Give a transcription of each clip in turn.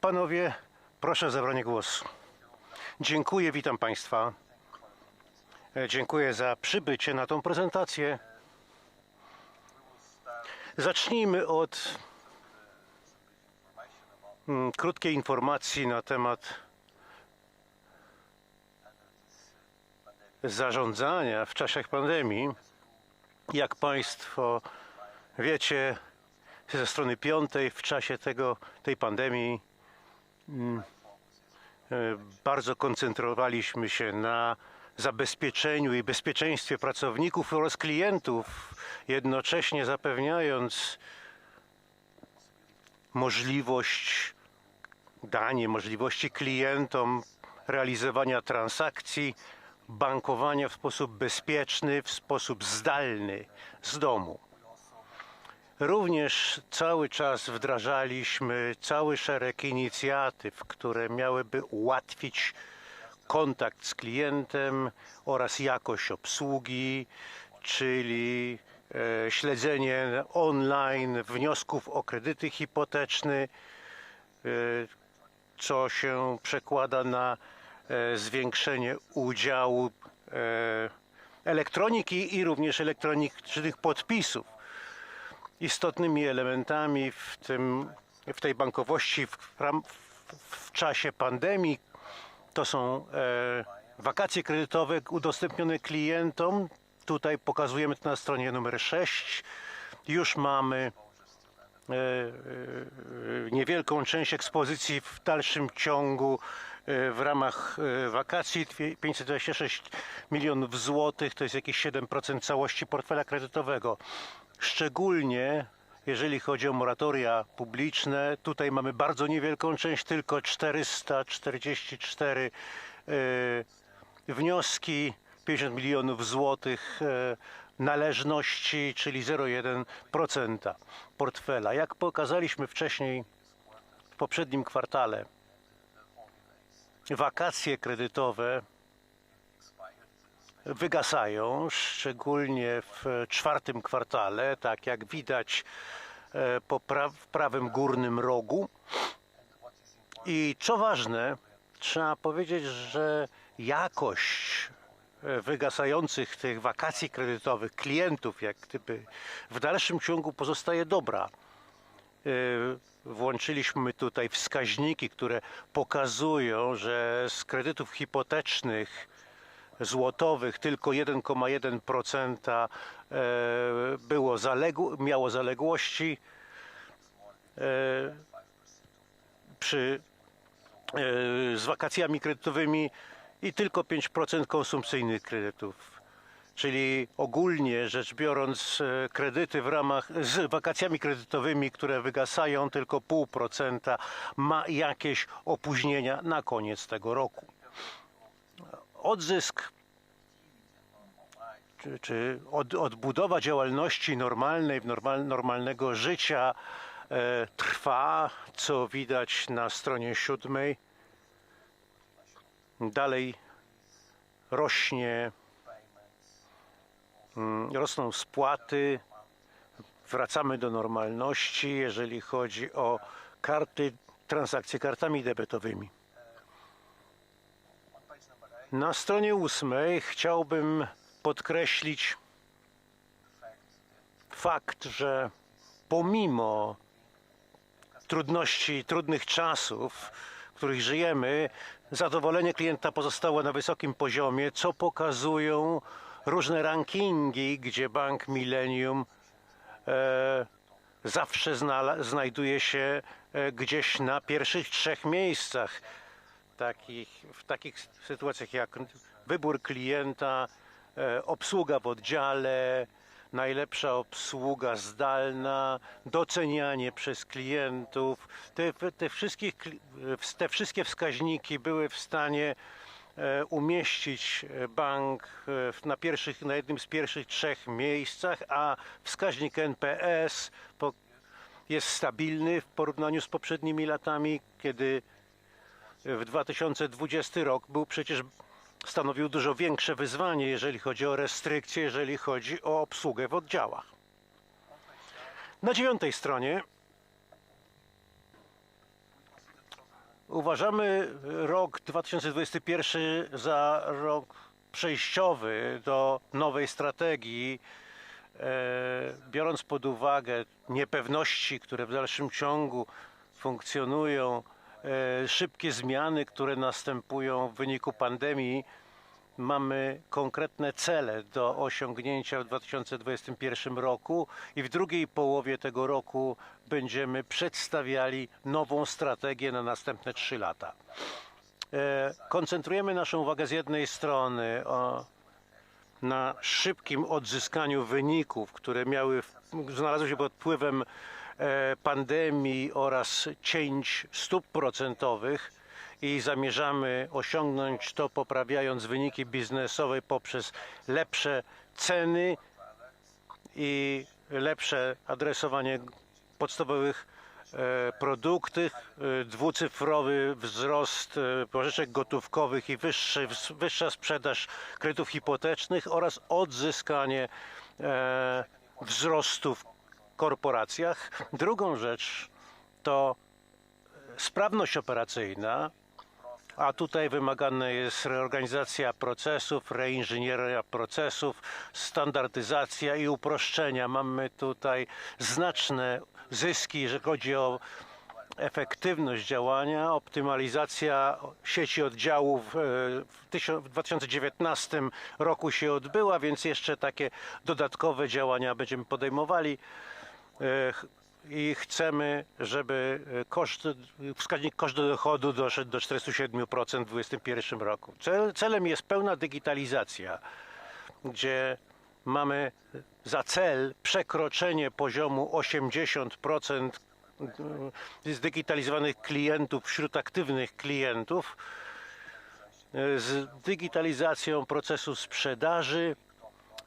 Panowie, proszę o zabranie głosu. Dziękuję, witam Państwa. E, Dziękuję za przybycie na tą prezentację. Zacznijmy od mm, krótkiej informacji na temat zarządzania w czasach pandemii. Jak Państwo wiecie, ze strony piątej w czasie tego, tej pandemii bardzo koncentrowaliśmy się na zabezpieczeniu i bezpieczeństwie pracowników oraz klientów, jednocześnie zapewniając możliwość, danie możliwości klientom realizowania transakcji, bankowania w sposób bezpieczny, w sposób zdalny z domu. Również cały czas wdrażaliśmy cały szereg inicjatyw, które miałyby ułatwić kontakt z klientem oraz jakość obsługi, czyli e, śledzenie online wniosków o kredyty hipoteczne, e, co się przekłada na e, zwiększenie udziału elektroniki i również elektronicznych podpisów istotnymi elementami w, tym, w tej bankowości w, w, czasie pandemii to są e, wakacje kredytowe udostępnione klientom. Tutaj pokazujemy to na stronie numer 6. Już mamy e, e, niewielką część ekspozycji w dalszym ciągu e, w ramach e, wakacji. Dwie- 526 milionów złotych to jest jakieś 7% całości portfela kredytowego. Szczególnie jeżeli chodzi o moratoria publiczne, tutaj mamy bardzo niewielką część, tylko 444 e, wnioski, 50 milionów złotych e, należności, czyli 0,1% portfela. Jak pokazaliśmy wcześniej w poprzednim kwartale, wakacje kredytowe wygasają, szczególnie w czwartym kwartale, tak jak widać e, po pra- w prawym górnym rogu. I co ważne, trzeba powiedzieć, że jakość e, wygasających tych wakacji kredytowych klientów, jak gdyby w dalszym ciągu pozostaje dobra. E, Włączyliśmy tutaj wskaźniki, które pokazują, że z kredytów hipotecznych złotowych tylko 1,1% e, było zaległ, miało zaległości e, przy, e, z wakacjami kredytowymi i tylko 5% konsumpcyjnych kredytów. Czyli ogólnie rzecz biorąc, kredyty w ramach z wakacjami kredytowymi, które wygasają tylko 0,5% ma jakieś opóźnienia na koniec tego roku odzysk czy, czy od, odbudowa działalności normalnej, normal, normalnego życia e, trwa, co widać na stronie siódmej. Dalej rośnie, mm, rosną spłaty, wracamy do normalności, jeżeli chodzi o karty, transakcje kartami debetowymi. Na stronie ósmej chciałbym podkreślić fakt, że pomimo trudności, trudnych czasów, w których żyjemy, zadowolenie klienta pozostało na wysokim poziomie, co pokazują różne rankingi, gdzie Bank Millennium e, zawsze znajduje się e, gdzieś na pierwszych trzech miejscach takich, w takich sytuacjach jak wybór klienta, e, obsługa w oddziale, najlepsza obsługa zdalna, docenianie przez klientów. Te, te, wszystkich, te wszystkie wskaźniki były w stanie e, umieścić bank e, w- na, pierwszych, na jednym z pierwszych trzech miejscach, a wskaźnik NPS jest stabilny w porównaniu z poprzednimi latami, kiedy w 2020 rok był przecież stanowił dużo większe wyzwanie, jeżeli chodzi o restrykcje, jeżeli chodzi o obsługę w oddziałach. Na dziewiątej stronie Uważamy rok 2021 za rok przejściowy do nowej strategii, e, biorąc pod uwagę niepewności, które w dalszym ciągu funkcjonują, szybkie zmiany, które następują w wyniku pandemii, mamy konkretne cele do osiągnięcia w 2021 roku i w drugiej połowie tego roku będziemy przedstawiali nową strategię na następne trzy lata. E, Koncentrujemy naszą uwagę z jednej strony na szybkim odzyskaniu wyników, które miały, znalazły się pod wpływem e, pandemii oraz cięć stóp procentowych i zamierzamy osiągnąć to poprawiając wyniki biznesowe poprzez lepsze ceny i lepsze adresowanie podstawowych e, produktów, e, dwucyfrowy wzrost e, pożyczek gotówkowych i wyższy, wyższa sprzedaż kredytów hipotecznych oraz odzyskanie e, wzrostu w korporacjach. Drugą rzecz to sprawność operacyjna, a tutaj wymagana jest reorganizacja procesów, reinżynieria procesów, standardyzacja i uproszczenia. Mamy tutaj znaczne zyski, jeżeli chodzi o efektywność działania, optymalizacja sieci oddziałów e, w tysiąc- w 2019 roku się odbyła, więc jeszcze takie dodatkowe działania będziemy podejmowali E, i chcemy, żeby e, koszt, wskaźnik kosztu dochodu doszedł do 47% w 2021 roku. Cel, celem jest pełna digitalizacja, gdzie mamy za cel przekroczenie poziomu 80% zdigitalizowanych klientów wśród aktywnych klientów e, z digitalizacją procesu sprzedaży,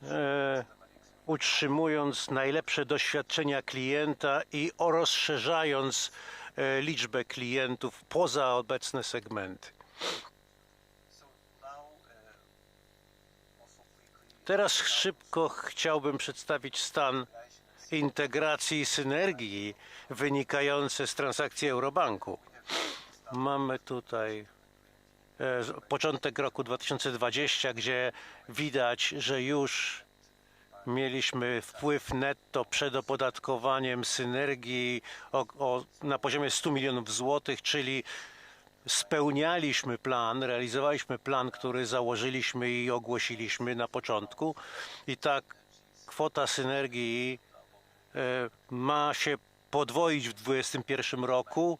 e, utrzymując najlepsze doświadczenia klienta i rozszerzając e, liczbę klientów poza obecne segmenty. Teraz szybko chciałbym przedstawić stan integracji i synergii wynikające z transakcji Eurobanku. Mamy tutaj e, początek roku 2020, gdzie widać, że już mieliśmy wpływ netto przed opodatkowaniem synergii o, o, na poziomie 100 milionów złotych, czyli spełnialiśmy plan, realizowaliśmy plan, który założyliśmy i ogłosiliśmy na początku i ta kwota synergii ma się podwoić w 2021 roku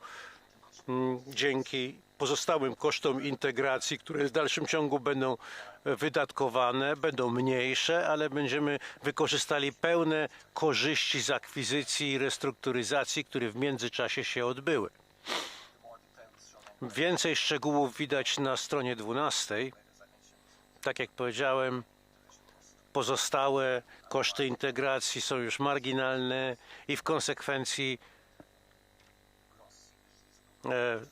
mm, dzięki pozostałym kosztom integracji, które w dalszym ciągu będą e, wydatkowane, będą mniejsze, ale będziemy wykorzystali pełne korzyści z akwizycji i restrukturyzacji, które w międzyczasie się odbyły. Więcej szczegółów widać na stronie 12. Tak jak powiedziałem, pozostałe koszty integracji są już marginalne i w konsekwencji e,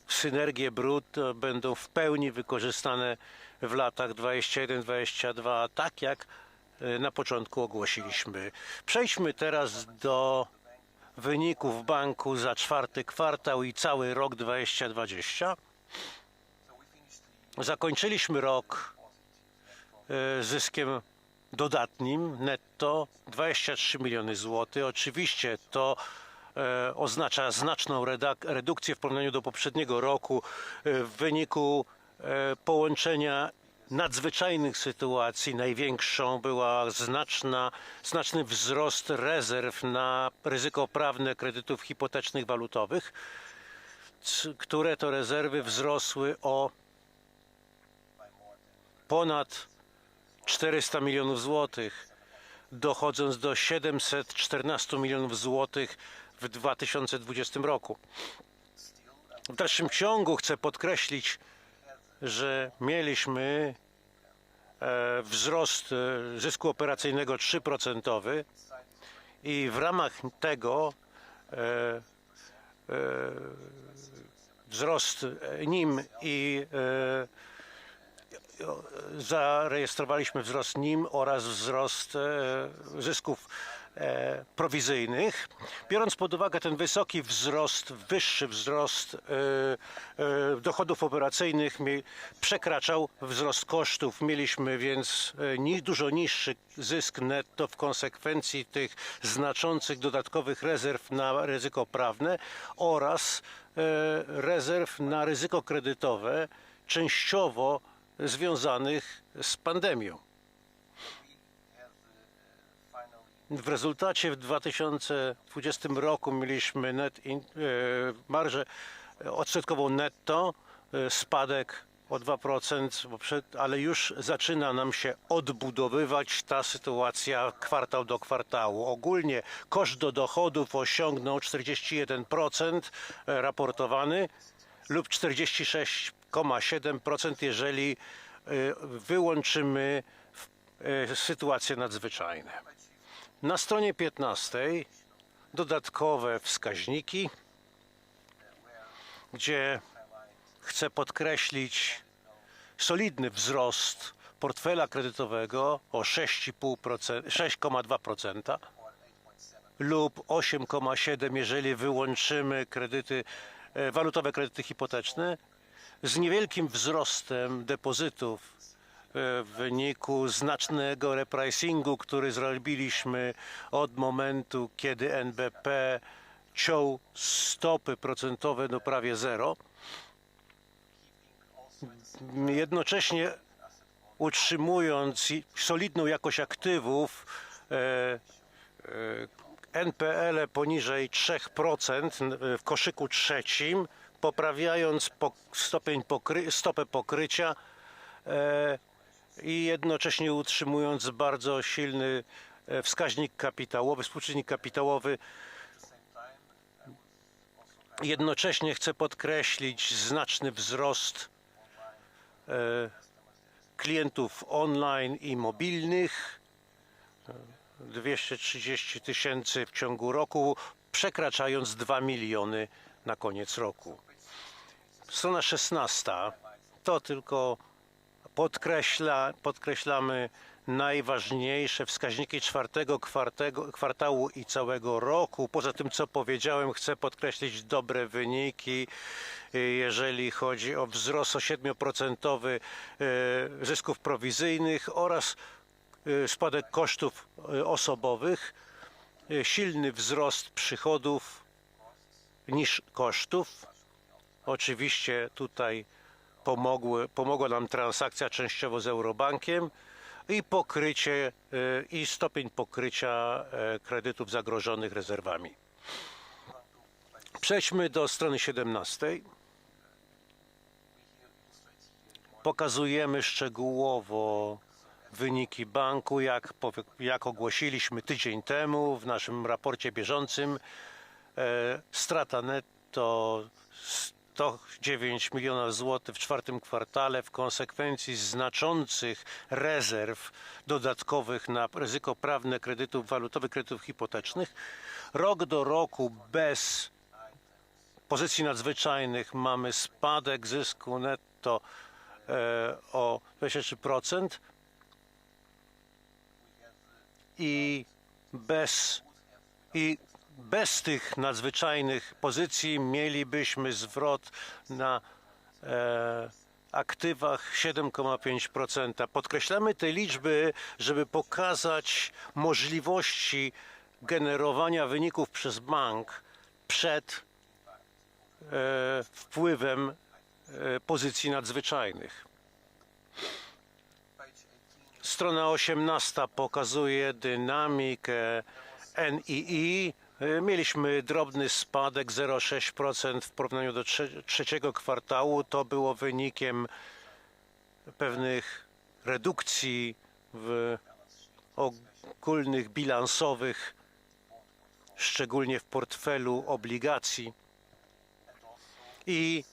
synergie brutto będą w pełni wykorzystane w latach 21-22, tak jak e, na początku ogłosiliśmy. Przejdźmy teraz do wyników banku za czwarty kwartał i cały rok 2020. Zakończyliśmy rok e, zyskiem dodatnim netto 23 miliony złotych. Oczywiście to e, oznacza znaczną redukcję w porównaniu do poprzedniego roku e, w wyniku e, połączenia nadzwyczajnych sytuacji. Największą była znaczna, znaczny wzrost rezerw na ryzyko prawne kredytów hipotecznych walutowych, które to rezerwy wzrosły o ponad 400 milionów złotych, dochodząc do 714 milionów złotych w 2020 roku. W dalszym ciągu chcę podkreślić, że mieliśmy e, wzrost e, zysku operacyjnego 3% i w ramach tego e, wzrost nim i zarejestrowaliśmy wzrost NIM oraz wzrost e, zysków e, prowizyjnych. Biorąc pod uwagę ten wysoki wzrost, wyższy wzrost e, dochodów operacyjnych przekraczał wzrost kosztów. Mieliśmy więc dużo niższy zysk netto w konsekwencji tych znaczących dodatkowych rezerw na ryzyko prawne oraz rezerw na ryzyko kredytowe, częściowo związanych z pandemią. W rezultacie w 2020 roku mieliśmy net in, e, marżę odsetkową netto, e, spadek o 2%, bo przed, ale już zaczyna nam się odbudowywać ta sytuacja kwartał do kwartału. Ogólnie koszt do dochodów osiągnął 41% e, raportowany lub 46,7% jeżeli e, wyłączymy e, sytuacje nadzwyczajne. Na stronie 15 dodatkowe wskaźniki, gdzie chcę podkreślić solidny wzrost portfela kredytowego o 6,5%, 6,2% lub 8,7% jeżeli wyłączymy kredyty, e, walutowe kredyty hipoteczne z niewielkim wzrostem depozytów e, w wyniku znacznego repricingu, który zrobiliśmy od momentu, kiedy NBP ciął stopy procentowe do prawie zero. Jednocześnie utrzymując solidną jakość aktywów, e, e, NPL poniżej 3% w koszyku trzecim, poprawiając po, stopień pokry, stopę pokrycia e, i jednocześnie utrzymując bardzo silny e, wskaźnik kapitałowy, współczynnik kapitałowy. Jednocześnie chcę podkreślić znaczny wzrost e, klientów online i mobilnych. 230 tysięcy w ciągu roku, przekraczając 2 miliony na koniec roku. Strona 16 to tylko podkreśla, podkreślamy najważniejsze wskaźniki czwartego kwartego, kwartału i całego roku. Poza tym, co powiedziałem, chcę podkreślić dobre wyniki, jeżeli chodzi o wzrost o 7% y, zysków prowizyjnych oraz y, spadek kosztów y, osobowych, silny wzrost przychodów niż kosztów. Oczywiście tutaj pomogły, pomogła nam transakcja częściowo z Eurobankiem i pokrycie y, i stopień pokrycia e, kredytów zagrożonych rezerwami. Przejdźmy do strony 17. Pokazujemy szczegółowo wyniki banku, jak, jak ogłosiliśmy tydzień temu w naszym raporcie bieżącym. E, strata netto 109 milionów złotych w czwartym kwartale w konsekwencji znaczących rezerw dodatkowych na ryzyko prawne kredytów walutowych, kredytów hipotecznych. Rok do roku bez pozycji nadzwyczajnych mamy spadek zysku netto e, o 23% i bez i bez tych nadzwyczajnych pozycji mielibyśmy zwrot na e, aktywach 7,5%. Podkreślamy te liczby, żeby pokazać możliwości generowania wyników przez bank przed e, wpływem e, pozycji nadzwyczajnych. Strona 18 pokazuje dynamikę NII. Y, Mieliśmy drobny spadek 0,6% w porównaniu do trze- trzeciego kwartału. To było wynikiem pewnych redukcji w ogólnych bilansowych, szczególnie w portfelu obligacji i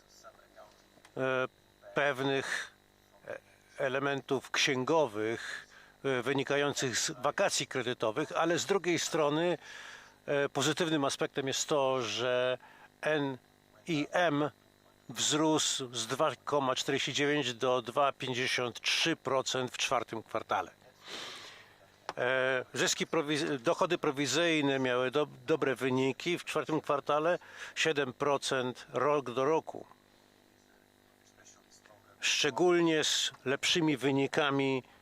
e, pewnych e, elementów księgowych e, wynikających z wakacji kredytowych, ale z drugiej strony e, pozytywnym aspektem jest to, że NIM wzrósł z 2,49 do 2,53% w czwartym kwartale. E, Zyski, prowiz- dochody prowizyjne miały do, dobre wyniki w czwartym kwartale 7% rok do roku. Szczególnie z lepszymi wynikami e,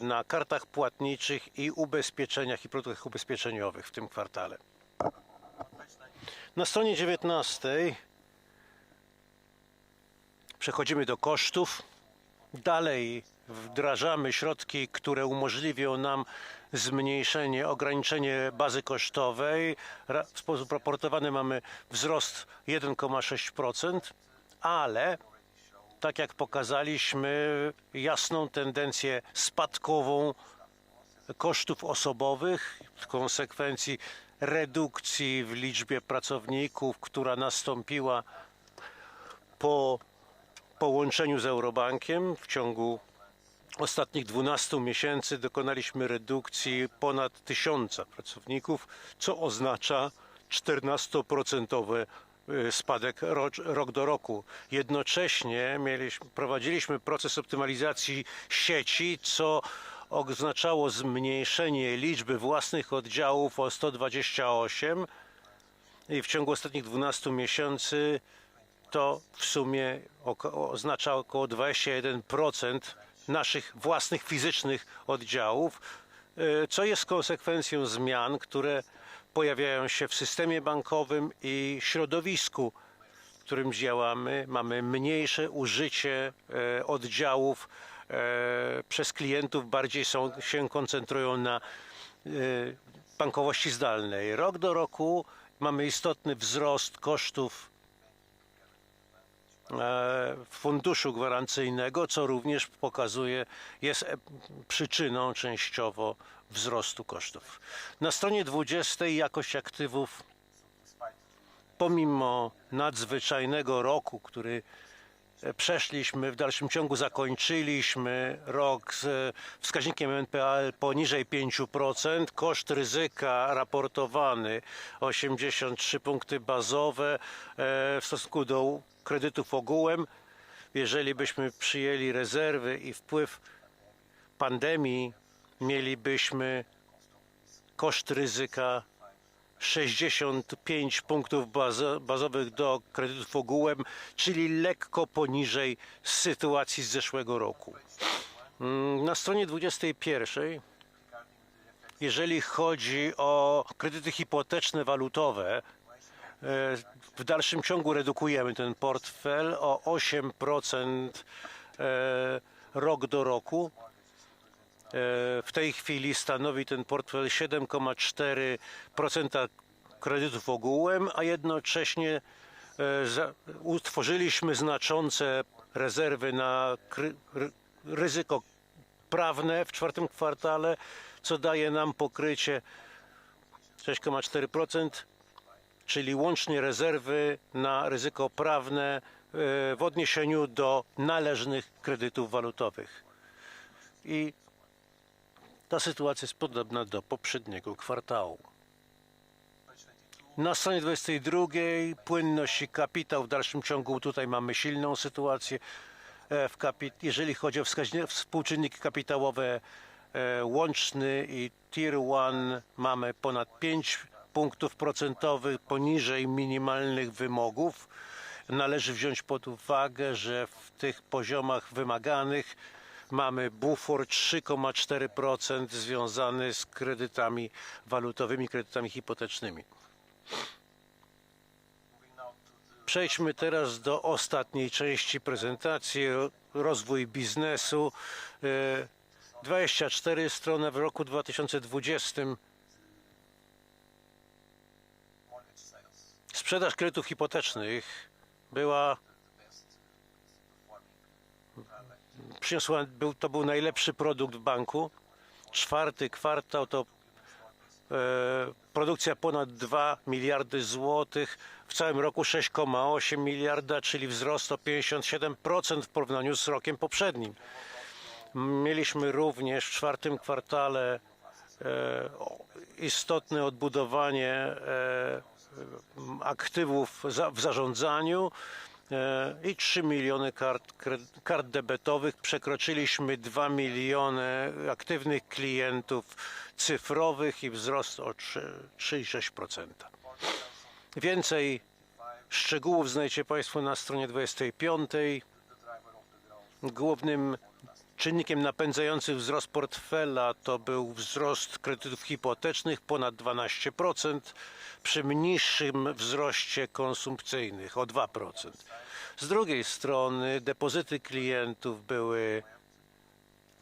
na kartach płatniczych i ubezpieczeniach i produktach ubezpieczeniowych w tym kwartale. Na stronie 19 przechodzimy do kosztów. Dalej wdrażamy środki, które umożliwią nam zmniejszenie, ograniczenie bazy kosztowej. W sposób raportowany mamy wzrost 1,6%, ale tak jak pokazaliśmy, jasną tendencję spadkową kosztów osobowych w konsekwencji redukcji w liczbie pracowników, która nastąpiła po połączeniu z Eurobankiem. W ciągu ostatnich 12 miesięcy dokonaliśmy redukcji ponad tysiąca pracowników, co oznacza 14% spadek rocz, rok do roku. Jednocześnie mieliśmy, prowadziliśmy proces optymalizacji sieci, co oznaczało zmniejszenie liczby własnych oddziałów o 128 i w ciągu ostatnich 12 miesięcy to w sumie oznacza około 21% naszych własnych fizycznych oddziałów, e, co jest konsekwencją zmian, które pojawiają się w systemie bankowym i środowisku, w którym działamy. Mamy mniejsze użycie e, oddziałów e, przez klientów, bardziej są, się koncentrują na e, bankowości zdalnej. Rok do roku mamy istotny wzrost kosztów funduszu gwarancyjnego, co również pokazuje, jest e, przyczyną częściowo wzrostu kosztów. Na stronie 20 jakość aktywów pomimo nadzwyczajnego roku, który e, przeszliśmy, w dalszym ciągu zakończyliśmy rok z e, wskaźnikiem NPL poniżej 5%, koszt ryzyka raportowany 83 punkty bazowe e, w stosunku do kredytów ogółem. Jeżeli byśmy przyjęli rezerwy i wpływ pandemii, mielibyśmy koszt ryzyka 65 punktów bazo- bazowych do kredytów ogółem, czyli lekko poniżej sytuacji z zeszłego roku. Mm, Na stronie 21, jeżeli chodzi o kredyty hipoteczne walutowe, e, w dalszym ciągu redukujemy ten portfel o 8% e, rok do roku. E, W tej chwili stanowi ten portfel 7,4% kredytów ogółem, a jednocześnie e, utworzyliśmy znaczące rezerwy na ryzyko prawne w czwartym kwartale, co daje nam pokrycie 6,4%, czyli łącznie rezerwy na ryzyko prawne e, w odniesieniu do należnych kredytów walutowych. I ta sytuacja jest podobna do poprzedniego kwartału. Na stronie 22 płynność i kapitał w dalszym ciągu tutaj mamy silną sytuację. E, W kapi- jeżeli chodzi o współczynniki kapitałowe e, łączny i Tier 1 mamy ponad 5 punktów procentowych poniżej minimalnych wymogów. Należy wziąć pod uwagę, że w tych poziomach wymaganych mamy bufor 3,4% związany z kredytami walutowymi, kredytami hipotecznymi. Przejdźmy teraz do ostatniej części prezentacji, ro- rozwój biznesu. E, 24 strony w roku 2020. Sprzedaż kredytów hipotecznych była przyniosła, był, to był najlepszy produkt w banku. Czwarty kwartał to e, produkcja ponad 2 miliardy złotych, w całym roku 6,8 miliarda, czyli wzrost o 57% w porównaniu z rokiem poprzednim. Mieliśmy również w czwartym kwartale e, istotne odbudowanie e, aktywów w zarządzaniu. e, i 3 miliony kart, kart debetowych. Przekroczyliśmy 2 miliony aktywnych klientów cyfrowych i wzrost o 3 3,6%. Więcej szczegółów znajdziecie Państwo na stronie 25. Głównym czynnikiem napędzającym wzrost portfela to był wzrost kredytów hipotecznych ponad 12% przy niższym wzroście konsumpcyjnych o 2%. Z drugiej strony depozyty klientów były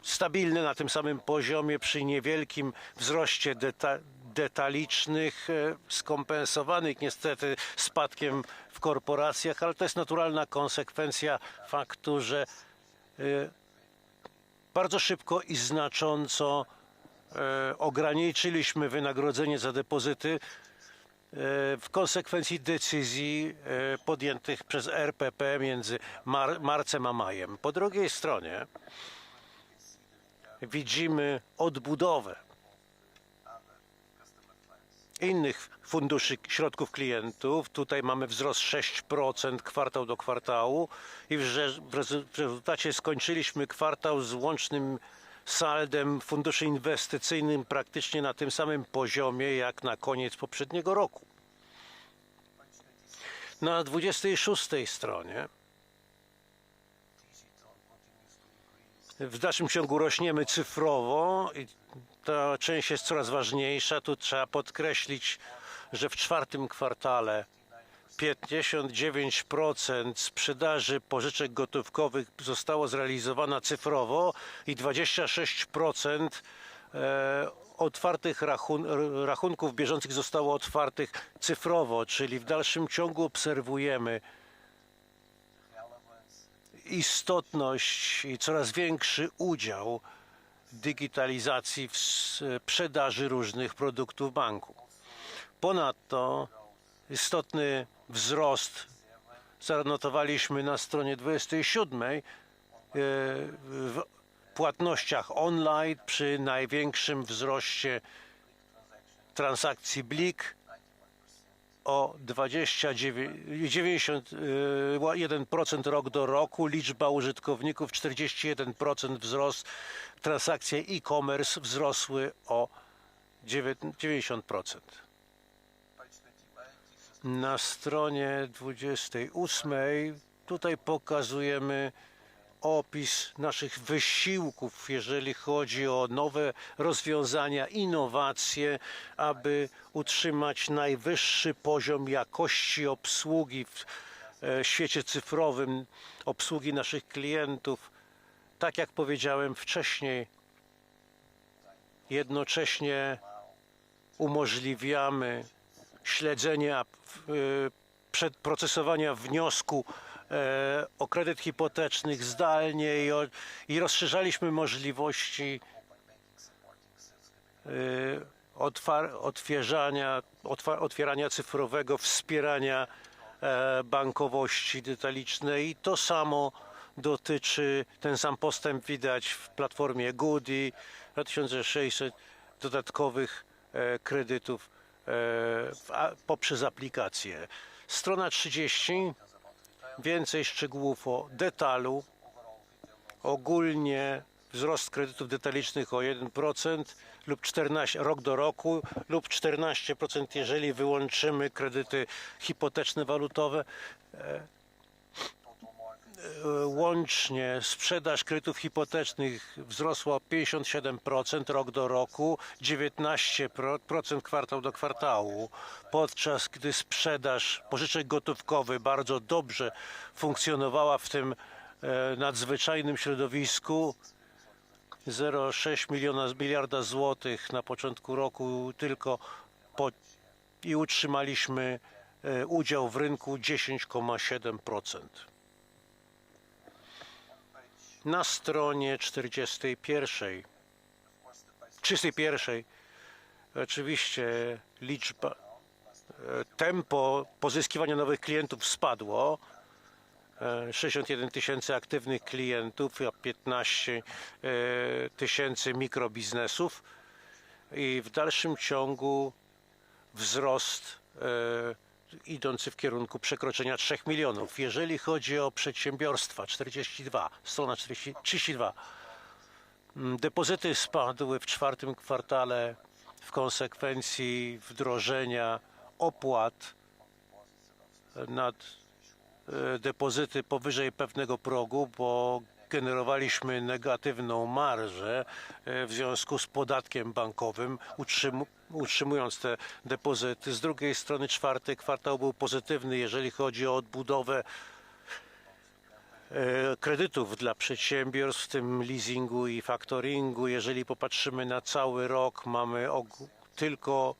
stabilne na tym samym poziomie przy niewielkim wzroście deta detalicznych e, skompensowanych niestety spadkiem w korporacjach, ale to jest naturalna konsekwencja faktu, że e, bardzo szybko i znacząco e, ograniczyliśmy wynagrodzenie za depozyty e, w konsekwencji decyzji e, podjętych przez RPP między mar marcem a majem. Po drugiej stronie widzimy odbudowę innych funduszy środków klientów. Tutaj mamy wzrost 6% kwartał do kwartału i w rezultacie skończyliśmy kwartał z łącznym saldem funduszy inwestycyjnym praktycznie na tym samym poziomie jak na koniec poprzedniego roku. Na 26 stronie w dalszym ciągu rośniemy cyfrowo i ta część jest coraz ważniejsza. Tu trzeba podkreślić, że w czwartym kwartale 59% sprzedaży pożyczek gotówkowych zostało zrealizowana cyfrowo i 26% e, otwartych rachun rachunków bieżących zostało otwartych cyfrowo, czyli w dalszym ciągu obserwujemy istotność i coraz większy udział digitalizacji w sprzedaży różnych produktów banku. Ponadto istotny wzrost zanotowaliśmy na stronie 27 e, w płatnościach online przy największym wzroście transakcji BLIK o 29, 91% rok do roku, liczba użytkowników 41% wzrost, transakcje e-commerce wzrosły o 90%. Na stronie 28 tutaj pokazujemy opis naszych wysiłków, jeżeli chodzi o nowe rozwiązania, innowacje, aby utrzymać najwyższy poziom jakości obsługi w e, świecie cyfrowym, obsługi naszych klientów. Tak jak powiedziałem wcześniej, jednocześnie umożliwiamy śledzenie e, przedprocesowania wniosku o kredyt hipotecznych zdalnie i, o, i rozszerzaliśmy możliwości e, otwar, otwierzania, otwa, otwierania cyfrowego, wspierania e, bankowości detalicznej i to samo dotyczy, ten sam postęp widać w platformie Goody, 2600 dodatkowych e, kredytów e, poprzez aplikację. Strona 30, więcej szczegółów o detalu. Ogólnie wzrost kredytów detalicznych o 1% lub 14 rok do roku lub 14% jeżeli wyłączymy kredyty hipoteczne walutowe. E, Łącznie sprzedaż kredytów hipotecznych wzrosła o 57% rok do roku, 19% kwartał do kwartału, podczas gdy sprzedaż pożyczek gotówkowych bardzo dobrze funkcjonowała w tym e, nadzwyczajnym środowisku. 0,6 miliona miliarda złotych na początku roku tylko po, i utrzymaliśmy e, udział w rynku 10,7%. Na stronie 41, 31 oczywiście liczba, e, tempo pozyskiwania nowych klientów spadło. E, 61 tysięcy aktywnych klientów, a 15 e, tysięcy mikrobiznesów. I w dalszym ciągu wzrost e, idący w kierunku przekroczenia 3 milionów. Jeżeli chodzi o przedsiębiorstwa, 42, strona 40, 32. Mm, Depozyty spadły w czwartym kwartale w konsekwencji wdrożenia opłat nad e, depozyty powyżej pewnego progu, bo generowaliśmy negatywną marżę e, w związku z podatkiem bankowym, utrzymując te depozyty. Z drugiej strony czwarty kwartał był pozytywny, jeżeli chodzi o odbudowę e, kredytów dla przedsiębiorstw, w tym leasingu i factoringu. Jeżeli popatrzymy na cały rok, mamy tylko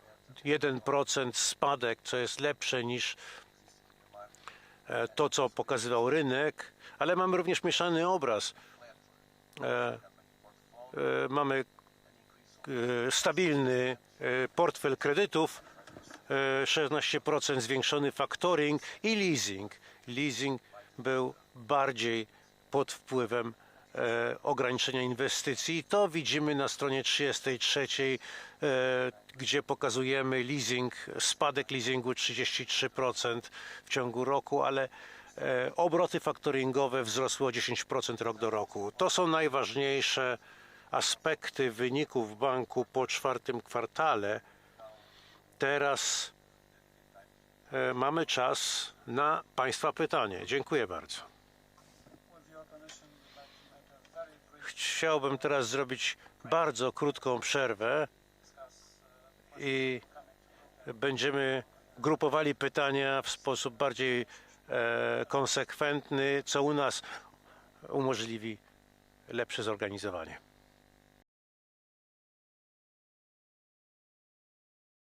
1% spadek, co jest lepsze niż e, to, co pokazywał rynek, ale mamy również mieszany obraz. E, Mamy stabilny portfel kredytów, e, 16% zwiększony factoring i leasing. Leasing był bardziej pod wpływem e, ograniczenia inwestycji. To widzimy na stronie 33, e, gdzie pokazujemy leasing, spadek leasingu 33% w ciągu roku, ale e, obroty faktoringowe wzrosły o 10% rok do roku. To są najważniejsze aspekty wyników banku po czwartym kwartale. Teraz e, mamy czas na Państwa pytanie. Dziękuję bardzo. Chciałbym teraz zrobić bardzo krótką przerwę i będziemy grupowali pytania w sposób bardziej e, konsekwentny, co u nas umożliwi lepsze zorganizowanie.